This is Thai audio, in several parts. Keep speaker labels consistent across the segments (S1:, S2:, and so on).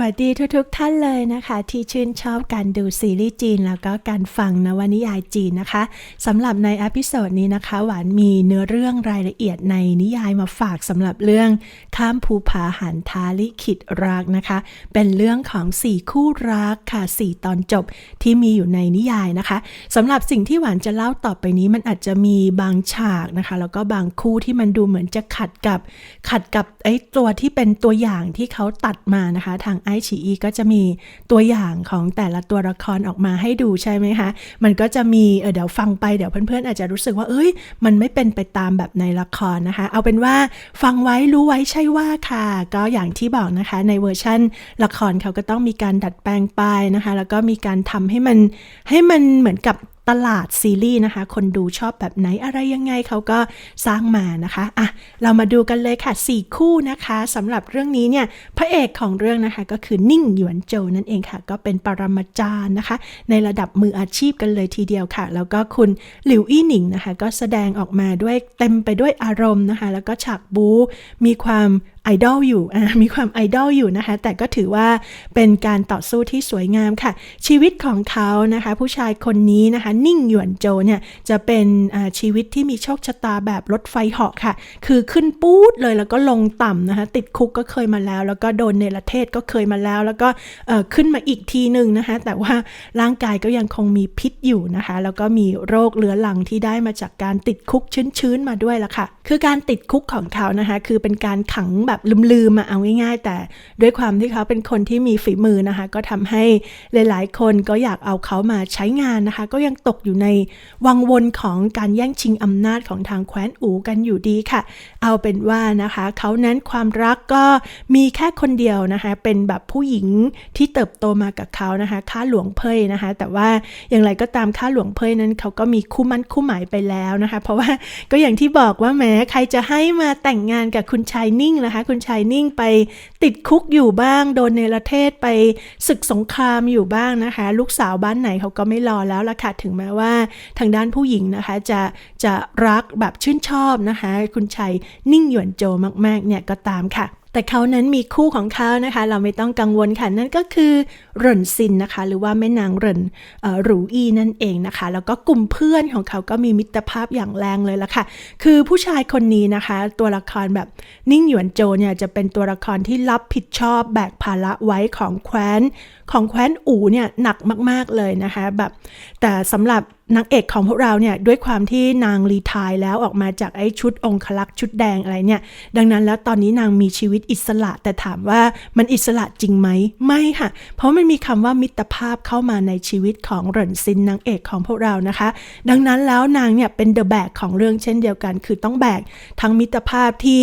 S1: วัสดีทุกๆทท่านเลยนะคะ ที่ชื่นชอบการดูซีรีส์จีน แล้วก็การฟังนวนิยายจีนนะคะสำหรับในอพิโซดนี้นะคะ หวานมีเนื้อเรื่องรายละเอียดในนิยายมาฝากสำหรับเรื่องข้ามภูผาหันทาลิขิตรักนะคะ เป็นเรื่องของ4คู่รักค่ะ4ตอนจบที่มีอยู่ในนิยายนะคะสำหรับสิ่งที่หวานจะเล่าต่อไปนี้มันอาจจะมีบางฉากนะคะ แล้วก็บางคู่ที่มันดูเหมือนจะขัดกับขัดกับไอ้ตัวที่เป็นตัวอย่างที่เขาตัดมานะคะทางไอชีอีก็จะมีตัวอย่างของแต่ละตัวละครออกมาให้ดูใช่ไหมคะ มันก็จะมีเเดี๋ยวฟังไปเดี๋ยวเพื่อนๆอาจจะรู้สึกว่าเอ้ย มันไม่เป็นไปตามแบบในละครนะคะ เอาเป็นว่าฟังไว้รู้ไว้ใช่ว่าค่ะ ก็อย่างที่บอกนะคะในเวอร์ชั่นละครเขาก็ต้องมีการดัดแปลงไปนะคะ แล้วก็มีการทำให้มันให้มันเหมือนกับ ตลาดซีรีส์นะคะ คนดูชอบแบบไหนอะไรยังไงเขาก็สร้างมานะคะอะเรามาดูกันเลยค่ะ 4 คู่นะคะสำหรับเรื่องนี้เนี่ยพระเอกของเรื่องนะคะก็คือนิ่งหยวนโจนั่นเองค่ะ ก็เป็นปรมาจารย์นะคะ ในระดับมืออาชีพกันเลยทีเดียวค่ะ แล้วก็คุณหลิวอี้หนิงนะคะ ก็แสดงออกมาด้วยเต็มไปด้วยอารมณ์นะคะ แล้วก็ฉากบู๊มีความ ไอดอลอยู่มีความไอดอลอยู่นะคะ แต่ก็ถือว่าเป็นการต่อสู้ที่สวยงามค่ะ ชีวิตของเขานะคะ ผู้ชายคนนี้นะคะ นิ่งหยวนโจเนี่ยจะเป็นชีวิตที่มีโชคชะตาแบบรถไฟเหาะค่ะ คือขึ้นปู๊ดเลยแล้วก็ลงต่ำนะคะ ติดคุกก็เคยมาแล้ว แล้วก็โดนเนรเทศก็เคยมาแล้ว แล้วก็ขึ้นมาอีกทีหนึ่งนะคะ แต่ว่าร่างกายก็ยังคงมีพิษอยู่นะคะ แล้วก็มีโรคเรื้อรังที่ได้มาจากการติดคุกชื้นๆมาด้วยละค่ะ คือการติดคุกของเขานะคะ คือเป็นการขังแบบลืมๆมาเอาง่ายๆ แต่ด้วยความที่เขาเป็นคนที่มีฝีมือนะคะ ก็ทำให้หลายๆ คนก็อยากเอาเขามาใช้งานนะคะ ก็ยังตกอยู่ในวังวนของการแย่งชิงอำนาจของทางแคว้นอูกันอยู่ดีค่ะ เอาเป็นว่านะคะ เขานั้นความรักก็มีแค่คนเดียวนะคะ เป็นแบบผู้หญิงที่เติบโตมากับเขานะคะข้าหลวงเพยนะคะ แต่ว่าอย่างไรก็ตามข้าหลวงเพยนั้นเขาก็มีคู่มั่นคู่หมายไปแล้วนะคะ เพราะว่าก็อย่างที่บอกว่าแม้ใครจะให้มาแต่งงานกับคุณชายนิ่งนะคะคุณชายนิ่งไปติดคุกอยู่บ้าง โดนเนรเทศไปศึกสงครามอยู่บ้างนะคะ ลูกสาวบ้านไหนเขาก็ไม่รอแล้วละค่ะถึงแม้ว่าทางด้านผู้หญิงนะคะจะจะรักแบบชื่นชอบนะคะ คุณชายนิ่งหยวนโจมากๆเนี่ยก็ตามค่ะ แต่เขานั้นมีคู่ของเขานะคะ เราไม่ต้องกังวลค่ะ นั่นก็คือเหรินซินนะคะ หรือว่าแม่นางเหรินหรูอีนั่นเองนะคะ แล้วก็กลุ่มเพื่อนของเขาก็มีมิตรภาพอย่างแรงเลยละค่ะ คือผู้ชายคนนี้นะคะ ตัวละครแบบนิ่งหยวนโจเนี่ยจะเป็นตัวละครที่รับผิดชอบแบกภาระไว้ของแคว้น ของแคว้นอู่เนี่ยหนักมาก ๆ เลยนะคะแบบแต่สำหรับนางเอกของพวกเราเนี่ยด้วยความที่นางรีทายแล้วออกมาจากไอ้ชุดองคลักษ์ชุดแดงอะไรเนี่ย ดังนั้นแล้วตอนนี้นางมีชีวิตอิสระ แต่ถามว่ามันอิสระจริงไหมไม่ค่ะ เพราะมันมีคำว่ามิตรภาพเข้ามาในชีวิตของเหรินซินนางเอกของพวกเรานะคะ ดังนั้นแล้วนางเนี่ยเป็นเดอะแบกของเรื่องเช่นเดียวกัน คือต้องแบกทั้งมิตรภาพที่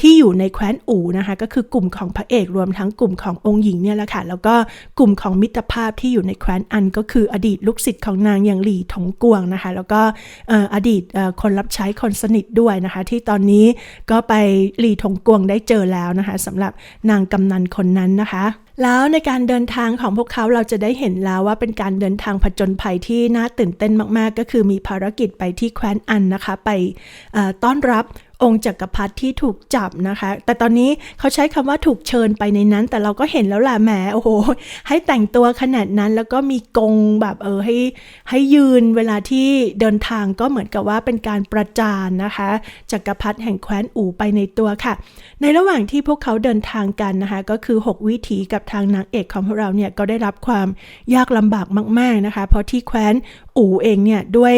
S1: ที่อยู่ในแคว้นอู่นะคะก็คือกลุ่มของพระเอกรวมทั้งกลุ่มขององค์หญิงเนี่ยแหละค่ะแล้วก็กลุ่มุมของมิตรภาพที่อยู่ในแคว้นอันก็คืออดีตลูกศิษย์ของนางอย่างหลี่ถงกวงนะคะ แล้วก็อดีตคนรับใช้คนสนิทด้วยนะคะ ที่ตอนนี้ก็ไปหลี่ถงกวงได้เจอแล้วนะคะสำหรับนางกำนันคนนั้นนะคะแล้วในการเดินทางของพวกเขาเราจะได้เห็นแล้วว่าเป็นการเดินทางผจญภัยที่น่าตื่นเต้นมาก ๆ ก็คือมีภารกิจไปที่แคว้นอันนะคะ ไปต้อนรับองค์จักรพรรดิที่ถูกจับนะคะ แต่ตอนนี้เขาใช้คำว่าถูกเชิญไปในนั้น แต่เราก็เห็นแล้วแหละแหมโอ้โห ให้แต่งตัวขนาดนั้นแล้วก็มีกงแบบเออให้ให้ยืนเวลาที่เดินทางก็เหมือนกับว่าเป็นการประจานนะคะจักรพรรดิแห่งแคว้นอู่ไปในตัวค่ะ ในระหว่างที่พวกเขาเดินทางกันนะคะ ก็คือ 6 วิถีกับทางนางเอกของพวกเราเนี่ยก็ได้รับความยากลำบากมาก ๆนะคะ เพราะที่แคว้น อู่เองเนี่ยด้วย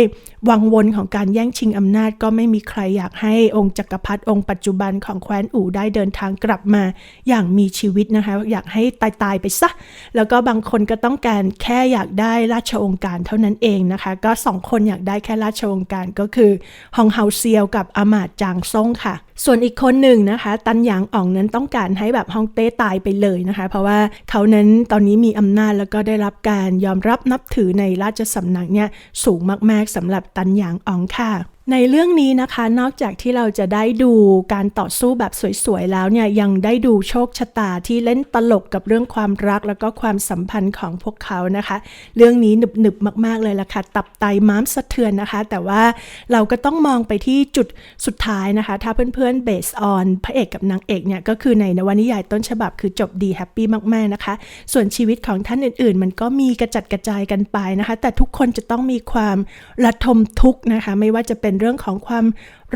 S1: วังวนของการแย่งชิงอำนาจ ก็ไม่มีใครอยากให้องค์จักรพรรดิองค์ปัจจุบันของแคว้นอู่ได้เดินทางกลับมาอย่างมีชีวิตนะคะ อยากให้ตายตายไปซะ แล้วก็บางคนก็ต้องการแค่อยากได้ราชองค์การเท่านั้นเองนะคะ ก็สองคนอยากได้แค่ราชองค์การก็คือฮองเฮาเซียวกับอามาดจางซ่งค่ะ ส่วนอีกคนหนึ่งนะคะ ตันหยางอ่องนั้นต้องการให้แบบฮองเต้ตายไปเลยนะคะ เพราะว่าเขานั้นตอนนี้มีอำนาจแล้วก็ได้รับการยอมรับนับถือในราชสำนักเนี่ยสูงมากๆสำหรับตันหยางอองค่ะ ในเรื่องนี้นะคะนอกจากที่เราจะได้ดูการต่อสู้แบบสวยๆแล้วเนี่ยยังได้ดูโชคชะตาที่เล่นตลกกับเรื่องความรักแล้วก็ความสัมพันธ์ของพวกเขานะคะ เรื่องนี้หนึบๆมาก ๆเลยล่ะค่ะ ตับไตม้ามสะเทือนนะคะ แต่ว่าเราก็ต้องมองไปที่จุดสุดท้ายนะคะ ถ้าเพื่อนๆเบสออนพระเอกกับนางเอกเนี่ยก็คือในนวนิยายต้นฉบับคือจบดีแฮปปี้มากๆนะคะ ส่วนชีวิตของท่านอื่นๆ มันก็มีกระจัดกระจายกันไปนะคะ แต่ทุกคนจะต้องมีความระทมทุกข์นะคะ ไม่ว่าจะเป็นเรื่องของความ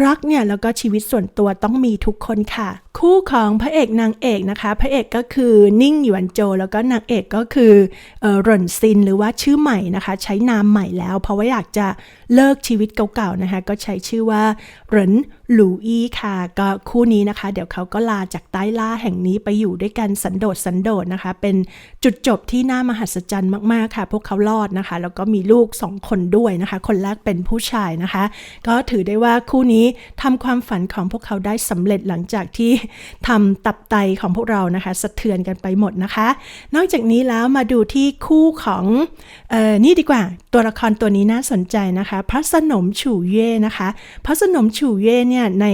S1: รักเนี่ยแล้วก็ชีวิตส่วนตัวต้องมีทุกคนค่ะ คู่ของพระเอกนางเอกนะคะ พระเอกก็คือนิ่งหยวนโจ แล้วก็นางเอกก็คือเอ่อหร่นซินหรือว่าชื่อใหม่นะคะ ใช้นามใหม่แล้ว เพราะว่าอยากจะเลิกชีวิตเก่าๆนะคะ ก็ใช้ชื่อว่าหรินหลูอี้ค่ะ ก็คู่นี้นะคะ เดี๋ยวเขาก็ลาจากใต้ล่าแห่งนี้ไปอยู่ด้วยกันสันโดษสันโดษนะคะ เป็นจุดจบที่น่ามหัศจรรย์มากๆค่ะ พวกเขารอดนะคะ แล้วก็มีลูกสองคนด้วยนะคะ คนแรกเป็นผู้ชายนะคะ ก็ถือได้ว่าคู่นี้ทำความฝันของพวกเขาได้สำเร็จหลังจากที่ทำตับไตของพวกเรานะคะสะเทือนกันไปหมดนะคะ นอกจากนี้แล้วมาดูที่คู่ของออนี่ดีกว่า ตัวละครตัวนี้น่าสนใจนะคะ พระสนมฉู่เย่นะคะ พระสนมฉู่เย่เนี่ยใน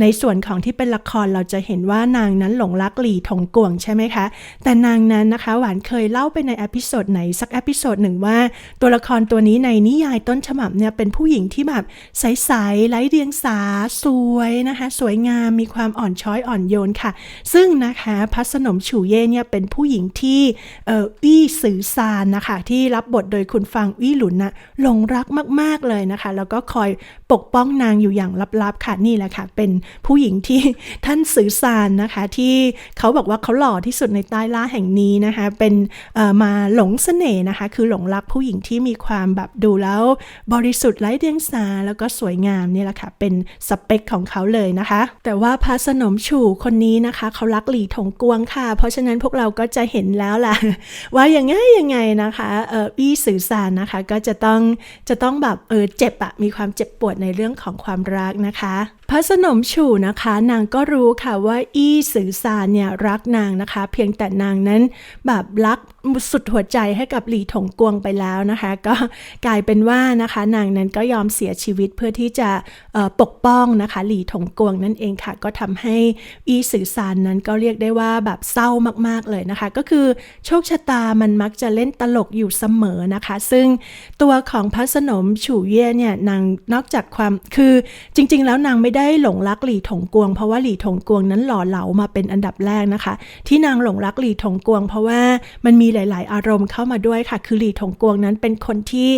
S1: ในส่วนของที่เป็นละครเราจะเห็นว่านางนั้นหลงรักหลี่ถงกวงใช่ไหมคะแต่นางนั้นนะคะหวานเคยเล่าไปในอพิโซดไหนสักอพิโซดหนึ่งว่า ตัวละครตัวนี้ในนิยายต้นฉบับเนี่ยเป็นผู้หญิงที่แบบใสๆไร้เดียงสาสวยนะคะ สวยงามมีความอ่อนช้อยอ่อนโยนค่ะ ซึ่งนะคะพระสนมฉู่เย่เนี่ยเป็นผู้หญิงที่เอ่ออี้สื่อซานนะคะ ที่รับบทโดยคุณฟังอี้หลุนนะหลงรักมาก ๆ เลยนะคะ แล้วก็คอยปกป้องนางอยู่อย่างลับๆค่ะนี่แหละค่ะ เป็นผู้หญิงที่ท่านสื่อสารนะคะ ที่เขาบอกว่าเขาหล่อที่สุดในใต้ล่าแห่งนี้นะคะ เป็นเอ่อมาหลงเสน่ห์นะคะ คือหลงรักผู้หญิงที่มีความแบบดูแล้ว บริสุทธิ์ไร้เดียงสาแล้วก็สวยงามนี่แหละค่ะเป็นสเปคของเขาเลยนะคะ แต่ว่าพระสนมฉู่คนนี้นะคะ เขารักหลีถงกวงค่ะ เพราะฉะนั้นพวกเราก็จะเห็นแล้วล่ะ ว่าอย่างไงยังไงนะคะเอออี้สื่อสารนะคะก็จะต้องจะต้องแบบเออเจ็บอะมีความเจ็บปวดในเรื่องของความรักนะคะ ระสนมฉู่นะคะ นางก็รู้ค่ะว่าอี้สือสารเนี่ยรักนางนะคะ เพียงแต่นางนั้นแบบรักสุดหัวใจให้กับหลีถงกวงไปแล้วนะคะ ก็กลายเป็นว่านะคะ นางนั้นก็ยอมเสียชีวิตเพื่อที่จะปกป้องนะคะ หลีถงกวงนั่นเองค่ะ ก็ทำให้อี้สือสารนั้นก็เรียกได้ว่าแบบเศร้ามากๆเลยนะคะ ก็คือโชคชะตามันมักจะเล่นตลกอยู่เสมอนะคะ ซึ่งตัวของพระสนมฉูเย่เนี่ยนางนอกจากความคือจริง ๆ แล้วนางไม่ได้หลงรักหลี่ถงกวง เพราะว่าหลี่ถงกวงนั้นหล่อเหลามาเป็นอันดับแรกนะคะ ที่นางหลงรักหลี่ถงกวง เพราะว่ามันมีหลาย ๆ อารมณ์เข้ามาด้วยค่ะ คือหลี่ถงกวงนั้นเป็นคนที่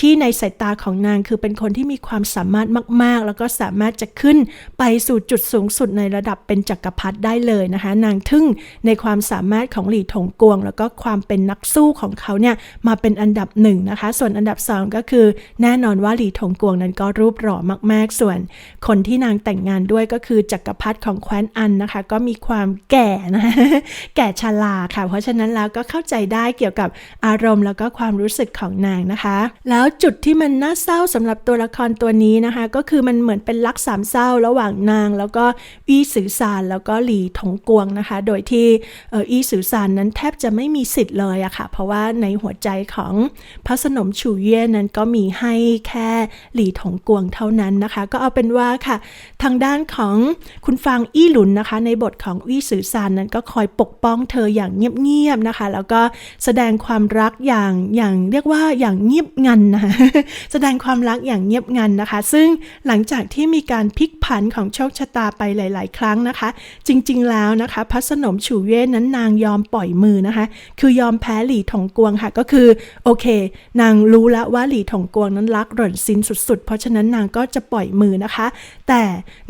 S1: ที่ในสายตาของนางคือเป็นคนที่มีความสามารถมาก ๆ แล้วก็สามารถจะขึ้นไปสู่จุดสูงสุดในระดับเป็นจักรพรรดิได้เลยนะคะ นางทึ่งในความสามารถของหลี่ถงกวง แล้วก็ความเป็นนักสู้ของเขาเนี่ยมาเป็นอันดับหนึ่งนะคะ ส่วนอันดับสองก็คือ แน่นอนว่าหลี่ถงกวงนั้นก็รูปหล่อมาก ๆ ส่วนคนที่นางแต่งงานด้วยก็คือจักรพรรดิของแคว้นอันนะคะ ก็มีความแก่นะคะแก่ชราค่ะ เพราะฉะนั้นแล้วก็เข้าใจได้เกี่ยวกับอารมณ์แล้วก็ความรู้สึกของนางนะคะ แล้วจุดที่มันน่าเศร้าสำหรับตัวละครตัวนี้นะคะ ก็คือมันเหมือนเป็นรักสามเศร้าระหว่างนาง แล้วก็อี้สือสารแล้วก็หลีถงกวงนะคะ โดยที่อี้สือสารนั้นแทบจะไม่มีสิทธิ์เลยอะค่ะ เพราะว่าในหัวใจของพระสนมฉูเย่นั้นก็มีให้แค่หลีถงกวงเท่านั้นนะคะ ก็เอาเป็นว่าค่ะทางด้านของคุณฟางอี้หลุนนะคะ ในบทของอี้สือสารนั้นก็คอยปกป้องเธออย่างเงียบๆนะคะ แล้วก็แสดงความรักอย่างอย่างเรียกว่าอย่างเงียบงันนะคะแสดงความรักอย่างเงียบงันนะคะ ซึ่งหลังจากที่มีการพลิกผันของโชคชะตาไปหลาย ๆ ครั้งนะคะ จริงๆแล้วนะคะพระสนมฉูเย่นั้นนางยอมปล่อยมือนะคะ คือยอมแพ้หลี่ถงกวงค่ะก็คือโอเค นางรู้แล้วว่าหลี่ถงกวงนั้นรักหล่นซินสุด ๆ เพราะฉะนั้นนางก็จะปล่อยมือนะคะ แต่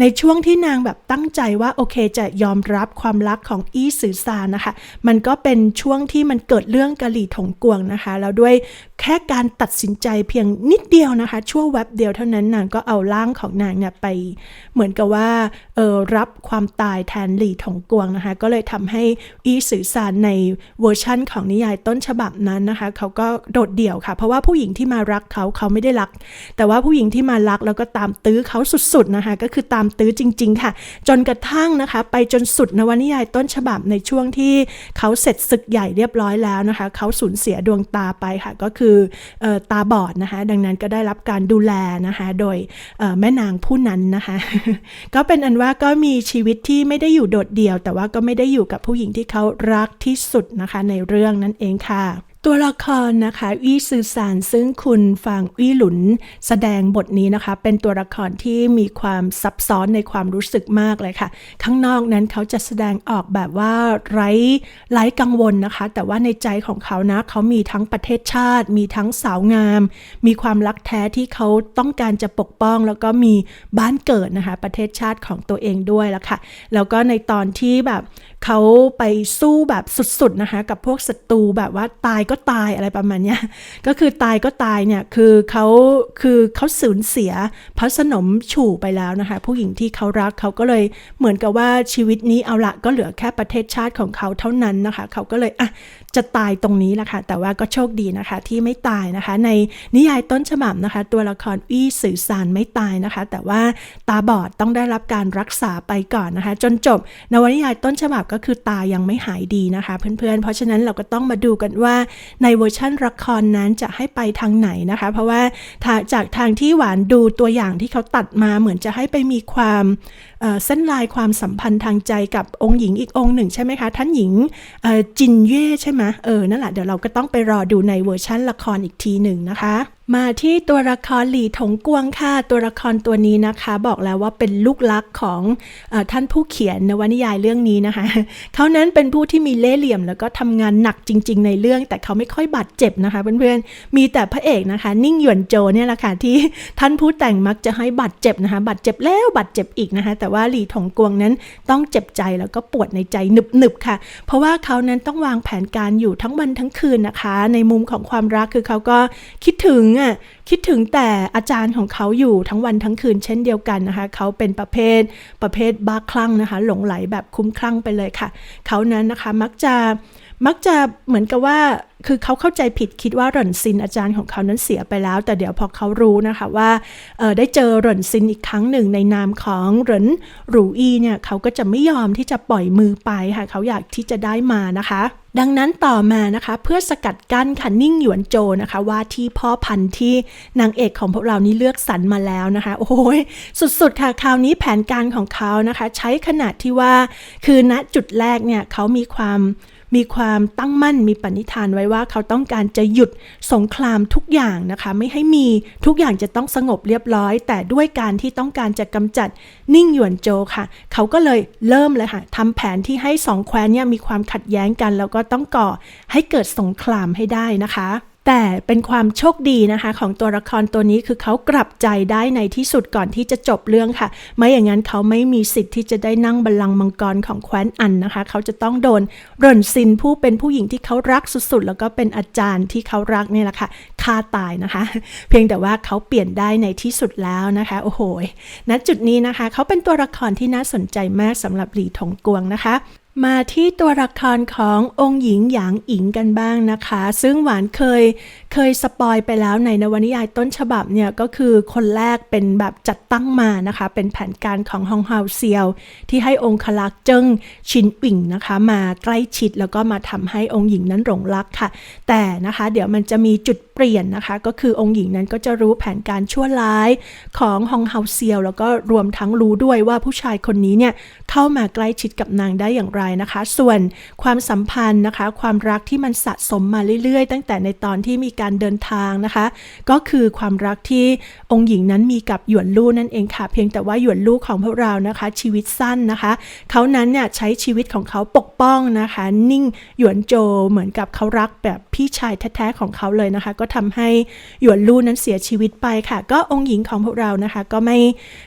S1: ในช่วงที่นางแบบตั้งใจว่าโอเคจะยอมรับความรักของอี้สือสารนะคะ มันก็เป็นช่วงที่มันเกิดเรื่องกะหลี่ถงกวงนะคะ แล้วด้วยแค่การตัดสินใจเพียงนิดเดียวนะคะ ชั่วแวบเดียวเท่านั้นนางก็เอาร่างของนางเนี่ยไปเหมือนกับว่าเออรับความตายแทนหลี่ถงกวงนะคะ ก็เลยทำให้อี้สือสารในเวอร์ชั่นของนิยายต้นฉบับนั้นนะคะ เขาก็โดดเดี่ยวค่ะ เพราะว่าผู้หญิงที่มารักเขาเขาไม่ได้รัก แต่ว่าผู้หญิงที่มารักแล้วก็ตามตื้อเขาสุดๆนะคะก็คือตามตื้อจริง ๆ ค่ะ จนกระทั่งนะคะ ไปจนสุดนวนิยายต้นฉบับในช่วงที่เขาเสร็จศึกใหญ่เรียบร้อยแล้วนะคะ เขาสูญเสียดวงตาไปค่ะ ก็คือออตาบอดนะคะ ดังนั้นก็ได้รับการดูแลนะคะ โดยแม่นางผู้นั้นนะคะ ก็เป็นอันว่าก็มีชีวิตที่ไม่ได้อยู่โดดเดี่ยว แต่ว่าก็ไม่ได้อยู่กับผู้หญิงที่เขารักที่สุดนะคะในเรื่องนั่นเองค่ะ ตัวละครนะคะอี้ซือซานซึ่งคุณฟางอี้หลุน แสดงบทนี้นะคะ เป็นตัวละครที่มีความซับซ้อนในความรู้สึกมากเลยค่ะ ข้างนอกนั้นเขาจะแสดงออกแบบว่าไร้ไร้กังวลนะคะ แต่ว่าในใจของเขานะเขามีทั้งประเทศชาติ มีทั้งสาวงาม มีความรักแท้ที่เขาต้องการจะปกป้อง แล้วก็มีบ้านเกิดนะคะ ประเทศชาติของตัวเองด้วยละค่ะแล้วก็ในตอนที่แบบเขาไปสู้แบบสุดๆนะคะ กับพวกศัตรูแบบว่าตายก็ตายอะไรประมาณเนี้ยก็คือตายก็ตายเนี่ยคือเขาคือเขาสูญเสียพระสนมฉู่ไปแล้วนะคะ ผู้หญิงที่เขารักเขาก็เลยเหมือนกับว่าชีวิตนี้เอาละก็เหลือแค่ประเทศชาติของเขาเท่านั้นนะคะ เขาก็เลยอะจะตายตรงนี้แหละค่ะ แต่ว่าก็โชคดีนะคะที่ไม่ตายนะคะ ในนิยายต้นฉบับนะคะ ตัวละครอี้สื่อสารไม่ตายนะคะ แต่ว่าตาบอดต้องได้รับการรักษาไปก่อนนะคะ จนจบนวนิยายต้นฉบับก็คือตายังไม่หายดีนะคะ เพื่อนๆ เพราะฉะนั้นเราก็ต้องมาดูกันว่าในเวอร์ชั่นละครนั้นจะให้ไปทางไหนนะคะ เพราะว่าาจากทางที่หวานดูตัวอย่างที่เขาตัดมาเหมือนจะให้ไปมีความ เส้นลายความสัมพันธ์ทางใจกับองค์หญิงอีกองค์หนึ่งใช่ไหมคะ ท่านหญิงจินเย่ใช่ไหมเออนั่นแหละเดี๋ยวเราก็ต้องไปรอดูในเวอร์ชั่นละครอีกทีหนึ่งนะคะ มาที่ตัวละครหลี่ถงกวงค่ะ ตัวละครตัวนี้นะคะ บอกแล้วว่าเป็นลูกลักของอท่านผู้เขียนนวนิยายเรื่องนี้นะคะ เขานั้นเป็นผู้ที่มีเล่ห์เหลี่ยม แล้วก็ทำงานหนักจริง ๆ ในเรื่อง แต่เขาไม่ค่อยบาดเจ็บนะคะเพื่อนๆมีแต่พระเอกนะคะ นิ่งหยวนโจเนี่ยแหละค่ะที่ท่านผู้แต่งมักจะให้บาดเจ็บนะคะบาดเจ็บแล้วบาดเจ็บอีกนะคะ แต่ว่าหลี่ถงกวงนั้นต้องเจ็บใจแล้วก็ปวดในใจหนึบๆค่ะ เพราะว่าเขานั้นต้องวางแผนการอยู่ทั้งวันทั้งคืนนะคะ ในมุมของความรักคือเขาก็คิดถึงอะคิดถึงแต่อาจารย์ของเขาอยู่ทั้งวันทั้งคืนเช่นเดียวกันนะคะ เขาเป็นประเภทประเภทบ้าคลั่งนะคะ หลงไหลแบบคุ้มคลั่งไปเลยค่ะ เขานั้นนะคะมักจะ มักจะเหมือนกับว่า คือเขาเข้าใจผิดคิดว่าหล่นซินอาจารย์ของเขานั้นเสียไปแล้ว แต่เดี๋ยวพอเขารู้นะคะว่าได้เจอหล่นซินอีกครั้งหนึ่งในนามของเหรินหรูอีเนี่ยเขาก็จะไม่ยอมที่จะปล่อยมือไปค่ะเขาอยากที่จะได้มานะคะ ดังนั้นต่อมานะคะเพื่อสกัดกั้นค่ะนิ่งหยวนโจนะคะว่าที่พ่อพันธุ์ที่นางเอกของพวกเรานี่เลือกสรรมาแล้วนะคะ โอ้ยสุดๆค่ะคราวนี้แผนการของเขานะคะ ใช้ขนาดที่ว่าคือณจุดแรกเนี่ยเขามีความ มีความตั้งมั่นมีปณิธานไว้ว่าเขาต้องการจะหยุดสงครามทุกอย่างนะคะ ไม่ให้มีทุกอย่างจะต้องสงบเรียบร้อย แต่ด้วยการที่ต้องการจะกำจัดนิ่งหยวนโจค่ะ เขาก็เลยเริ่มเลยค่ะทำแผนที่ให้สองแคว้นเนี่ยมีความขัดแย้งกัน แล้วก็ต้องก่อให้เกิดสงครามให้ได้นะคะ แต่เป็นความโชคดีนะคะ ของตัวละครตัวนี้คือเขากลับใจได้ในที่สุดก่อนที่จะจบเรื่องค่ะ ไม่อย่างนั้นเขาไม่มีสิทธิ์ที่จะได้นั่งบัลลังก์มังกรของแคว้นอันนะคะ เขาจะต้องโดนเรินซินผู้เป็นผู้หญิงที่เขารักสุดๆ แล้วก็เป็นอาจารย์ที่เขารักนี่แหละค่ะฆ่าตายนะคะ เพียงแต่ว่าเขาเปลี่ยนได้ในที่สุดแล้วนะคะ โอ้โหณจุดนี้นะคะ เขาเป็นตัวละครที่น่าสนใจมากสำหรับหลีถงกวงนะคะ มาที่ตัวละครขององค์หญิงหยางอิงกันบ้างนะคะ ซึ่งหวานเคยเคยสปอยไปแล้วในนวนิยายต้นฉบับเนี่ยก็คือคนแรกเป็นแบบจัดตั้งมานะคะ เป็นแผนการของฮองเฮาเซียว ที่ให้องคลักษ์เจิ้งชินอิงนะคะ มาใกล้ชิดแล้วก็มาทำให้องค์หญิงนั้นหลงรักค่ะ แต่นะคะเดี๋ยวมันจะมีจุดเปลี่ยนนะคะ ก็คือองค์หญิงนั้นก็จะรู้แผนการชั่วร้ายของฮองเฮาเซียว แล้วก็รวมทั้งรู้ด้วยว่าผู้ชายคนนี้เนี่ยเข้ามาใกล้ชิดกับนางได้อย่างไรนะคะ ส่วนความสัมพันธ์นะคะ ความรักที่มันสะสมมาเรื่อยๆ ตั้งแต่ในตอนที่มีการเดินทางนะคะ ก็คือความรักที่องค์หญิงนั้นมีกับหยวนลู่นั่นเองค่ะ เพียงแต่ว่าหยวนลู่ของพวกเรานะคะ ชีวิตสั้นนะคะ เขานั้นเนี่ยใช้ชีวิตของเขาปกป้องนะคะ นิ่งหยวนโจเหมือนกับเขารักแบบพี่ชายแท้ๆของเขาเลยนะคะ ก็ทำให้หยวนลู่นั้นเสียชีวิตไปค่ะ ก็องค์หญิงของพวกเรานะคะ ก็ไม่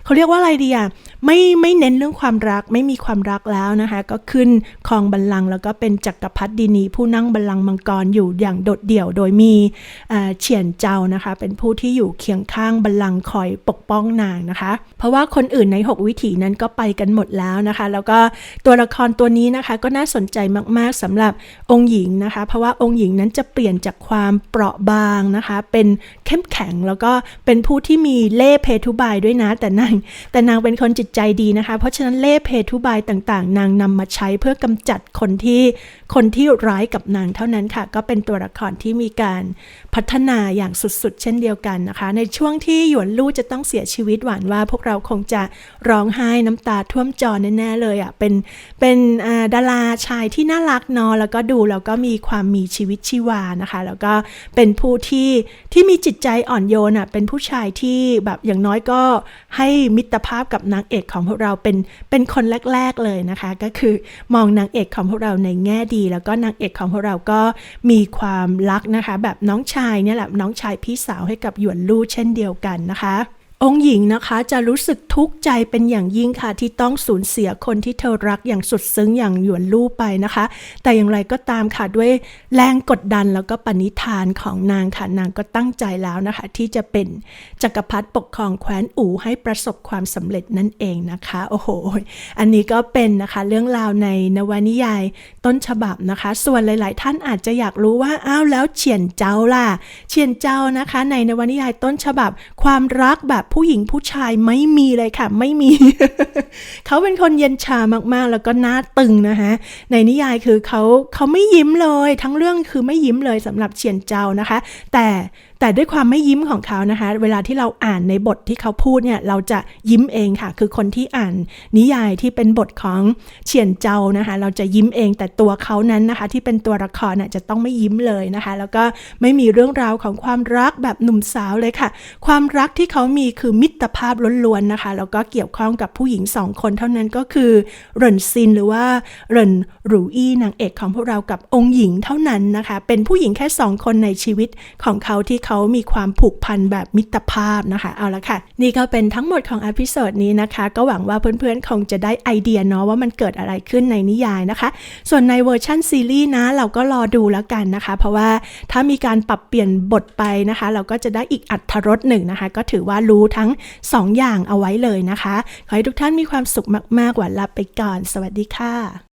S1: เขาเรียกว่าอะไรดีอะไม่ไม่เน้นเรื่องความรักไม่มีความรักแล้วนะคะ ก็ขึ้นครองบัลลังก์แล้วก็เป็นจักรพรรดินีผู้นั่งบัลลังก์มังกรอยู่อย่างโดดเดี่ยว โดยมีเฉียนเจ้านะคะ เป็นผู้ที่อยู่เคียงข้างบัลลังก์คอยปกป้องนางนะคะ เพราะว่าคนอื่นใน 6 วิถีนั้นก็ไปกันหมดแล้วนะคะ แล้วก็ตัวละครตัวนี้นะคะก็น่าสนใจมากๆสำหรับองค์หญิงนะคะ เพราะว่าองค์หญิงนั้นจะเปลี่ยนจากความเปราะบางนะคะ เป็นเข้มแข็งแล้วก็เป็นผู้ที่มีเล่ห์เพทุบายด้วยนะแต่นางแต่นางเป็นคนจิตใจดีนะคะ เพราะฉะนั้นเล่ห์เพทุบายต่างๆ นางนำมาใช้เพื่อกำจัดคนที่คนที่ร้ายกับนางเท่านั้นค่ะ ก็เป็นตัวละครที่มีการพัฒนาอย่างสุดๆ เช่นเดียวกันนะคะ ในช่วงที่หยวนลู่จะต้องเสียชีวิตหวานว่า พวกเราคงจะร้องไห้น้ำตาท่วมจอแน่ๆเลยอะเป็นเป็นดาราชายที่น่ารักนาะแล้วก็ดูแล้วก็มีความมีชีวิตชีวานะคะ แล้วก็เป็นผู้ที่ที่มีจิตใจอ่อนโยนอะเป็นผู้ชายที่แบบอย่างน้อยก็ให้มิตรภาพกับนางเอกของพวกเราเป็นเป็นคนแรก ๆเลยนะคะ ก็คือมองนางเอกของพวกเราในแง่ดี แล้วก็นางเอกของพวกเราก็มีความรักนะคะ แบบน้องชายเนี่ยแหละน้องชายพี่สาวให้กับหยวนลู่เช่นเดียวกันนะคะ องค์หญิงนะคะจะรู้สึกทุกข์ใจเป็นอย่างยิ่งค่ะ ที่ต้องสูญเสียคนที่เธอรักอย่างสุดซึ้งอย่างหยวนลู่ไปนะคะ แต่อย่างไรก็ตามค่ะด้วยแรงกดดันแล้วก็ปณิธานของนางค่ะนางก็ตั้งใจแล้วนะคะ ที่จะเป็นจักรพรรดิปกครองแคว้นอู่ให้ประสบความสำเร็จนั่นเองนะคะ โอ้โห อันนี้ก็เป็นนะคะเรื่องราวในนวนิยายต้นฉบับนะคะ ส่วนหลาย ๆ ท่านอาจจะอยากรู้ว่าอ้าวแล้วเฉียนเจ้าล่ะเฉียนเจ้านะคะ ในนวนิยายต้นฉบับความรักแบบผู้หญิงผู้ชายไม่มีเลยค่ะ ไม่มี เขาเป็นคนเย็นชามากๆ แล้วก็หน้าตึงนะคะในนิยายคือเขาเขาไม่ยิ้มเลย ทั้งเรื่องคือไม่ยิ้มเลยสำหรับเฉียนเจ้านะคะ แต่ แต่ด้วยความไม่ยิ้มของเขานะคะ เวลาที่เราอ่านในบทที่เขาพูดเนี่ยเราจะยิ้มเองค่ะ คือคนที่อ่านนิยายที่เป็นบทของเฉียนเจ้านะคะ เราจะยิ้มเองแต่ตัวเขานั้นนะคะ ที่เป็นตัวละครน่ะจะต้องไม่ยิ้มเลยนะคะ แล้วก็ไม่มีเรื่องราวของความรักแบบหนุ่มสาวเลยค่ะ ความรักที่เขามีคือมิตรภาพล้วนๆนะคะแล้วก็เกี่ยวข้องกับผู้หญิงสองคนเท่านั้นก็คือเหรินซินหรือว่าเหรินหรูอี้นางเอกของพวกเรากับองค์หญิงเท่านั้นนะคะ เป็นผู้หญิงแค่สองคนในชีวิตของเขาที่เขามีความผูกพันแบบมิตรภาพนะคะ เอาละค่ะ นี่ก็เป็นทั้งหมดของอพิโซดนี้นะคะ ก็หวังว่าเพื่อนๆคงจะได้ไอเดียเนาะว่ามันเกิดอะไรขึ้นในนิยายนะคะ ส่วนในเวอร์ชั่นซีรีส์นะเราก็รอดูแล้วกันนะคะ เพราะว่าถ้ามีการปรับเปลี่ยนบทไปนะคะ เราก็จะได้อีกอัตรสหนึ่งนะคะ ก็ถือว่ารู้ทั้ง 2 อย่างเอาไว้เลยนะคะ ขอให้ทุกท่านมีความสุขมากๆหวันลาไปก่อน สวัสดีค่ะ